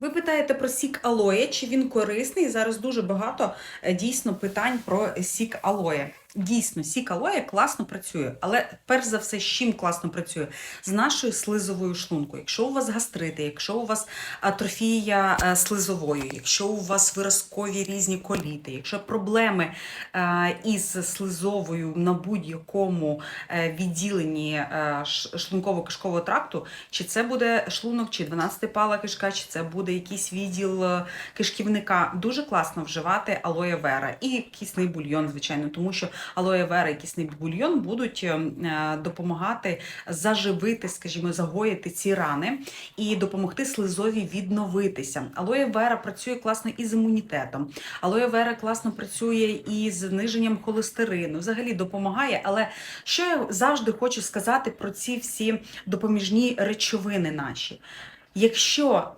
Ви питаєте про сік алоє, чи він корисний? Зараз дуже багато е, дійсно питань про сік алоє. Дійсно, сік алоє класно працює, але перш за все, з чим класно працює? З нашою слизовою шлункою. Якщо у вас гастрити, якщо у вас атрофія е, слизової, якщо у вас виразкові різні коліти, якщо проблеми е, із слизовою на будь-якому е, відділенні е, шлунково-кишкового тракту, чи це буде шлунок, чи 12-пала кишка, чи це буде якийсь відділ кишківника. Дуже класно вживати алоє вера і кисний бульйон, звичайно, тому що алоє вера і кисний бульйон будуть е, е, допомагати заживити, скажімо, загоїти ці рани і допомогти слизові відновитися. Алоє вера працює класно і з імунітетом. Алоє вера класно працює і з зниженням холестерину. Взагалі допомагає. Але що я завжди хочу сказати про ці всі допоміжні речовини наші? Якщо